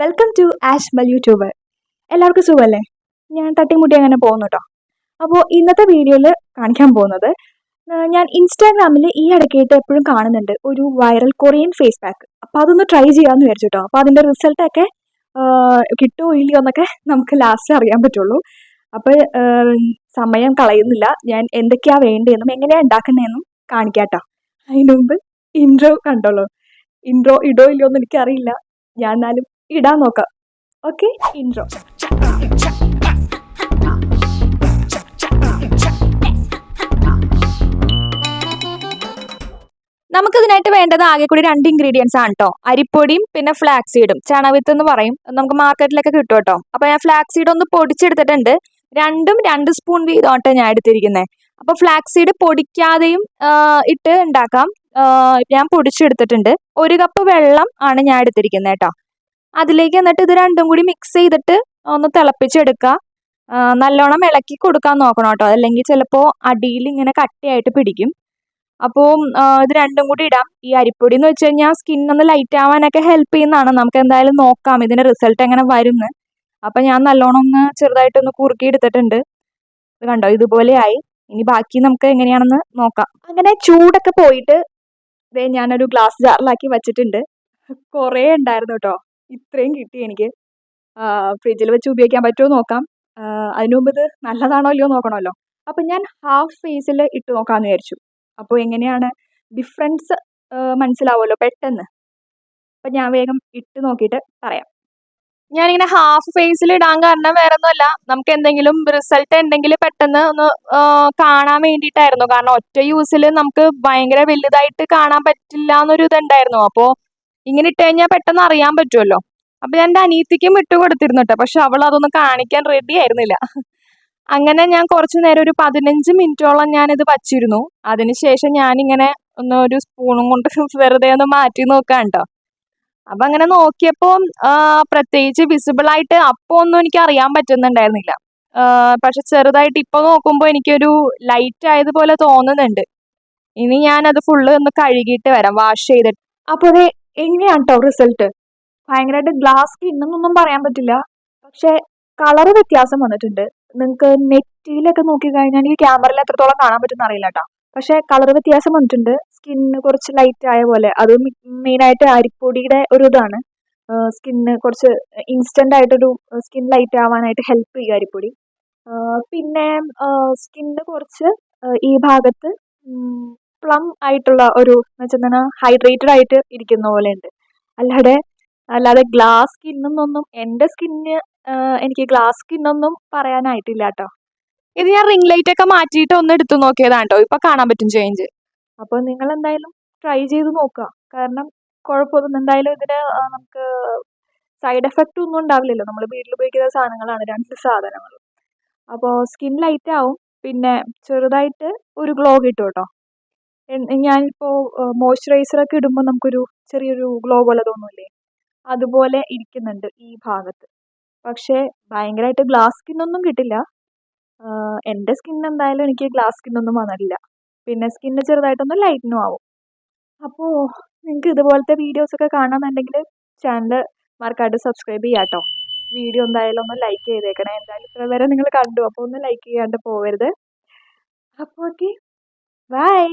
Welcome to Ashmal YouTuber എല്ലാവർക്കും സുഖമല്ലേ? ഞാൻ തട്ടിമുട്ടി അങ്ങനെ പോകുന്നു കേട്ടോ അപ്പോൾ ഇന്നത്തെ വീഡിയോയിൽ കാണിക്കാൻ പോകുന്നത് ഞാൻ ഇൻസ്റ്റാഗ്രാമിൽ ഈ ഇടയ്ക്കായിട്ട് എപ്പോഴും കാണുന്നുണ്ട് ഒരു വൈറൽ കൊറിയൻ ഫേസ് പാക്ക് അപ്പോൾ അതൊന്ന് ട്രൈ ചെയ്യാമെന്ന് വിചാരിച്ചു കേട്ടോ അപ്പോൾ അതിന്റെ റിസൾട്ടൊക്കെ കിട്ടുമോ ഇല്ലയോ എന്നൊക്കെ നമുക്ക് ലാസ്റ്റ് അറിയാൻ പറ്റുള്ളൂ. അപ്പോൾ സമയം കളയുന്നില്ല. ഞാൻ എന്തൊക്കെയാണ് വേണ്ടതെന്നും എങ്ങനെയാണ് ഉണ്ടാക്കുന്നതെന്നും കാണിക്കാം കേട്ടോ അതിന് മുമ്പ് ഇൻട്രോ കണ്ടോളൂ. ഇൻട്രോ ഇടോ ഇല്ലയോ എന്ന് എനിക്കറിയില്ല. ഞാൻ എന്നാലും ഇടാൻ നോക്കാം. ഓക്കെ ഇൻട്രോ നമുക്കിതിനായിട്ട് വേണ്ടത് ആകെ കൂടി രണ്ട് ഇൻഗ്രീഡിയൻസ് ആണ് കേട്ടോ അരിപ്പൊടിയും പിന്നെ ഫ്ലാക്സ് സീഡും ചണവിത്ത് എന്ന് പറയും. നമുക്ക് മാർക്കറ്റിലൊക്കെ കിട്ടും കേട്ടോ അപ്പൊ ഞാൻ ഫ്ലാക്സ് സീഡ് ഒന്ന് പൊടിച്ചെടുത്തിട്ടുണ്ട്. രണ്ടും രണ്ട് സ്പൂൺ വീതമായിട്ട് ഞാൻ എടുത്തിരിക്കുന്നത് അപ്പൊ ഫ്ലാക്സ് സീഡ് പൊടിക്കാതെയും ഇട്ട് ഉണ്ടാക്കാം. ഞാൻ പൊടിച്ചെടുത്തിട്ടുണ്ട്. ഒരു കപ്പ് വെള്ളം ആണ് ഞാൻ എടുത്തിരിക്കുന്നത് കേട്ടോ അതിലേക്ക് എന്നിട്ട് ഇത് രണ്ടും കൂടി മിക്സ് ചെയ്തിട്ട് ഒന്ന് തിളപ്പിച്ചെടുക്കുക. നല്ലോണം ഇളക്കി കൊടുക്കാൻ നോക്കണം കേട്ടോ. അല്ലെങ്കിൽ ചിലപ്പോൾ അടിയിൽ ഇങ്ങനെ കട്ടിയായിട്ട് പിടിക്കും. അപ്പോൾ ഇത് രണ്ടും കൂടി ഇടാം. ഈ അരിപ്പൊടി എന്ന് വെച്ച് കഴിഞ്ഞാൽ സ്കിൻ ഒന്ന് ലൈറ്റ് ആവാനൊക്കെ ഹെൽപ്പ് ചെയ്യുന്നതാണ്. നമുക്ക് എന്തായാലും നോക്കാം ഇതിന്റെ റിസൾട്ട് എങ്ങനെ വരുന്നു. അപ്പം ഞാൻ നല്ലോണം ഒന്ന് ചെറുതായിട്ടൊന്ന് കുറുക്കി എടുത്തിട്ടുണ്ട്. ഇത് കണ്ടോ ഇതുപോലെയായി ഇനി ബാക്കി നമുക്ക് എങ്ങനെയാണെന്ന് നോക്കാം. അങ്ങനെ ചൂടൊക്കെ പോയിട്ട് ഇതേ ഞാനൊരു ഗ്ലാസ് ജാറിലാക്കി വെച്ചിട്ടുണ്ട്. കുറേ ഉണ്ടായിരുന്നു കേട്ടോ. ഇത്രയും കിട്ടി എനിക്ക്. ഫ്രിഡ്ജിൽ വെച്ച് ഉപയോഗിക്കാൻ പറ്റുമോ നോക്കാം. അതിനു മുമ്പ് ഇത് നല്ലതാണോ ഇല്ലയോ നോക്കണമല്ലോ. അപ്പം ഞാൻ ഹാഫ് ഫേസിൽ ഇട്ട് നോക്കാമെന്ന് വിചാരിച്ചു. അപ്പോൾ എങ്ങനെയാണ് ഡിഫറൻസ് മനസ്സിലാവുമല്ലോ പെട്ടെന്ന്. അപ്പം ഞാൻ വേഗം ഇട്ട് നോക്കിയിട്ട് പറയാം. ഞാനിങ്ങനെ ഹാഫ് ഫേസിൽ ഇടാൻ കാരണം വേറെ ഒന്നുമല്ല നമുക്ക് എന്തെങ്കിലും റിസൾട്ട് ഉണ്ടെങ്കിൽ പെട്ടെന്ന് ഒന്ന് കാണാൻ വേണ്ടിയിട്ടായിരുന്നു. കാരണം ഒറ്റ യൂസിൽ നമുക്ക് ഭയങ്കര വലുതായിട്ട് കാണാൻ പറ്റില്ല എന്നൊരു ഇതുണ്ടായിരുന്നു. അപ്പോൾ ഇങ്ങനെ ഇട്ട് കഴിഞ്ഞാൽ പെട്ടെന്ന് അറിയാൻ പറ്റുമല്ലോ അപ്പൊ ഞാൻ എന്റെ അനിയത്തിക്കും ഇട്ട് കൊടുത്തിരുന്നു കേട്ടോ പക്ഷെ അവൾ അതൊന്നും കാണിക്കാൻ റെഡി ആയിരുന്നില്ല. അങ്ങനെ ഞാൻ കുറച്ചു നേരം ഒരു പതിനഞ്ച് മിനിറ്റോളം ഞാൻ ഇത് വച്ചിരുന്നു അതിനുശേഷം ഞാനിങ്ങനെ ഒന്ന് ഒരു സ്പൂണും കൊണ്ട് വെറുതെ ഒന്ന് മാറ്റി നോക്കാൻ കേട്ടോ അപ്പൊ അങ്ങനെ നോക്കിയപ്പോൾ പ്രത്യേകിച്ച് വിസിബിൾ ആയിട്ട് അപ്പോൾ ഒന്നും എനിക്ക് അറിയാൻ പറ്റുന്നുണ്ടായിരുന്നില്ല. പക്ഷെ ചെറുതായിട്ട് ഇപ്പൊ നോക്കുമ്പോൾ എനിക്കൊരു ലൈറ്റ് ആയതുപോലെ തോന്നുന്നുണ്ട്. ഇനി ഞാൻ അത് ഫുള്ള് ഒന്ന് കഴുകിയിട്ട് വരാം. വാഷ് ചെയ്തിട്ട്. അപ്പോൾ എങ്ങനെയാണ് കേട്ടോ റിസൾട്ട് ഭയങ്കരമായിട്ട് ഗ്ലാസ് സ്കിന്നൊന്നും പറയാൻ പറ്റില്ല. പക്ഷെ കളർ വ്യത്യാസം വന്നിട്ടുണ്ട്. നിങ്ങൾക്ക് നെറ്റിയിലൊക്കെ നോക്കി കഴിഞ്ഞാൽ ഈ ക്യാമറയിൽ എത്രത്തോളം കാണാൻ പറ്റുന്ന അറിയില്ല കേട്ടോ പക്ഷെ കളർ വ്യത്യാസം വന്നിട്ടുണ്ട്. സ്കിന്ന് കുറച്ച് ലൈറ്റ് ആയ പോലെ. അത് മെയിനായിട്ട് അരിപ്പൊടിയുടെ ഒരു ഇതാണ്. സ്കിന്ന് കുറച്ച് ഇൻസ്റ്റന്റ് ആയിട്ടൊരു സ്കിൻ ലൈറ്റ് ആവാനായിട്ട് ഹെൽപ്പ് ചെയ്യുക അരിപ്പൊടി. പിന്നെ സ്കിന്ന് കുറച്ച് ഈ ഭാഗത്ത് പ്ലം ആയിട്ടുള്ള ഒരു വെച്ചാൽ ഹൈഡ്രേറ്റഡ് ആയിട്ട് ഇരിക്കുന്ന പോലെ ഉണ്ട് അല്ലാതെ അല്ലാതെ ഗ്ലാസ് സ്കിന്നൊന്നും എന്റെ സ്കിന്ന് എനിക്ക് ഗ്ലാസ് സ്കിന്നൊന്നും പറയാനായിട്ടില്ല കേട്ടോ. ഇത് ഞാൻ റിംഗ് ലൈറ്റ് ഒക്കെ മാറ്റിയിട്ട് ഒന്ന് എടുത്തു നോക്കിയതാണ് കേട്ടോ ഇപ്പൊ കാണാൻ പറ്റും ചേഞ്ച് അപ്പോൾ നിങ്ങൾ എന്തായാലും ട്രൈ ചെയ്ത് നോക്കുക. കാരണം കുഴപ്പമൊന്നും എന്തായാലും ഇതിന് നമുക്ക് സൈഡ് എഫക്റ്റ് ഒന്നും ഉണ്ടാവില്ലല്ലോ. നമ്മൾ വീട്ടിൽ ഉപയോഗിക്കുന്ന സാധനങ്ങളാണ് രണ്ട് സാധനങ്ങളും. അപ്പോൾ സ്കിൻ ലൈറ്റ് ആവും. പിന്നെ ചെറുതായിട്ട് ഒരു ഗ്ലോ കിട്ടും കേട്ടോ. ഞാനിപ്പോൾ മോയ്സ്ചറൈസർ ഒക്കെ ഇടുമ്പോൾ നമുക്കൊരു ചെറിയൊരു ഗ്ലോ പോലെ തോന്നൂലേ അതുപോലെ ഇരിക്കുന്നുണ്ട് ഈ ഭാഗത്ത്. പക്ഷെ ഭയങ്കരമായിട്ട് ഗ്ലാസ് സ്കിൻ ഒന്നും കിട്ടില്ല എന്റെ സ്കിൻ എന്തായാലും എനിക്ക് ഗ്ലാസ് സ്കിൻ ഒന്നും വന്നിട്ടില്ല. പിന്നെ സ്കിന്ന് ചെറുതായിട്ടൊന്ന് ലൈറ്റനും ആവും. അപ്പോൾ നിങ്ങൾക്ക് ഇതുപോലത്തെ വീഡിയോസ് ഒക്കെ കാണാമെന്നുണ്ടെങ്കിൽ ചാനൽ മറക്കാണ്ട് സബ്സ്ക്രൈബ് ചെയ്യാം കേട്ടോ വീഡിയോ എന്തായാലും ഒന്ന് ലൈക്ക് ചെയ്തേക്കണേ. എന്തായാലും ഇത്ര വരെ നിങ്ങൾ കണ്ടു. അപ്പോൾ ഒന്ന് ലൈക്ക് ചെയ്യാണ്ട് പോവരുത്. അപ്പോൾ ഓക്കെ. ബൈ.